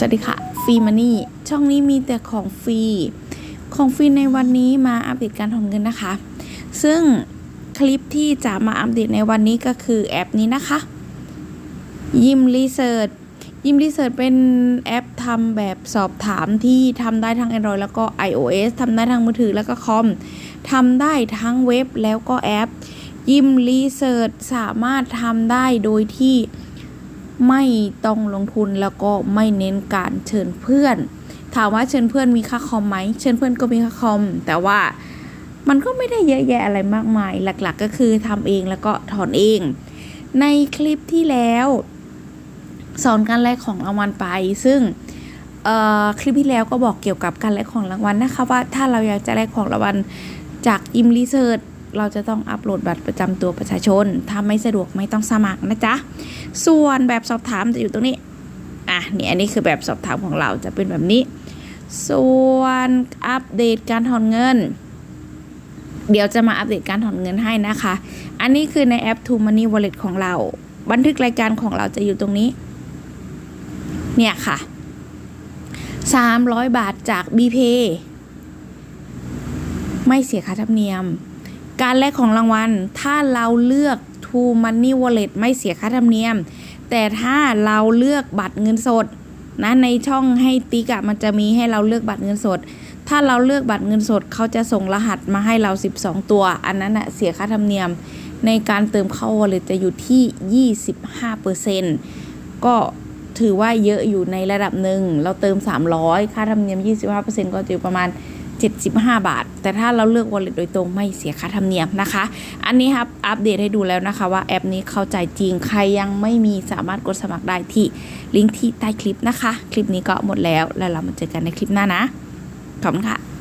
สวัสดีค่ะฟรีมันนี่ช่องนี้มีแต่ของฟรี ของฟรีในวันนี้มาอัปเดตการถอนเงินนะคะ ซึ่งคลิปที่จะมาอัปเดตในวันนี้ก็คือแอปนี้นะคะ ยิมรีเสิร์ชยิมรีเสิร์ชเป็นแอปทำแบบสอบถามที่ทำได้ทั้ง Android แล้วก็ iOS ทำได้ทั้งมือถือแล้วก็คอมทำได้ทั้งเว็บแล้วก็แอป ยิมรีเสิร์ชสามารถทำได้โดยที่ ไม่ต้องลงทุนแล้วก็ไม่เน้นการเชิญเพื่อน ถามว่าเชิญเพื่อนมีค่าคอมไหมเชิญเพื่อนก็มีค่าคอม แต่ว่ามันก็ไม่ได้เยอะแยะอะไรมากมาย หลักๆ ก็คือทำเองแล้วก็ถอนเอง ในคลิปที่แล้ว สอนการแลกของรางวัลไป ซึ่งเอ่อคลิปที่แล้วก็บอกเกี่ยวกับการแลกของรางวัลนะคะว่าถ้าเราอยากจะแลกของรางวัลจากอิมรีเสิร์ช เราจะต้องอัปโหลดบัตรประจำตัวประชาชน ถ้าไม่สะดวกไม่ต้องสมัครนะจ๊ะ ส่วนแบบสอบถามจะอยู่ตรงนี้ อะ นี่อันนี้คือแบบสอบถามของเราจะเป็นแบบนี้ ส่วนอัปเดตการถอนเงิน เดี๋ยวจะมาอัปเดตการถอนเงินให้นะคะ อันนี้คือในแอป To Money Wallet ของเรา บันทึกรายการของเราจะอยู่ตรงนี้ เนี่ยค่ะ 300 บาทจาก b p ไม่เสียค่าธรรมเนียม การแลกของรางวัล ถ้าเราเลือก To Money Wallet ไม่เสียค่าธรรมเนียม แต่ถ้าเราเลือกบัตรเงินสดนะในช่องให้ติ๊กอะมันจะมีให้เราเลือกบัตรเงินสด ถ้าเราเลือกบัตรเงินสดเขาจะส่งรหัสมาให้เรา 12 ตัว อันนั้นอะเสียค่าธรรมเนียม ในการเติมเข้า wallet จะอยู่ที่ 25%ก็ถือว่าเยอะอยู่ในระดับหนึ่ง เราเติม 300 ค่าธรรมเนียม 25%ก็จะอยู่ประมาณ 75 บาท แต่ถ้าเราเลือก wallet โดยตรงไม่เสียค่าธรรมเนียมนะคะ อันนี้ครับอัปเดตให้ดูแล้วนะคะ ว่าแอปนี้เข้าใจจริงใครยังไม่มีสามารถกดสมัครได้ที่ลิงก์ที่ใต้คลิปนะคะ คลิปนี้ก็หมดแล้วแล้วเรามาเจอกันในคลิปหน้านะขอบคุณค่ะ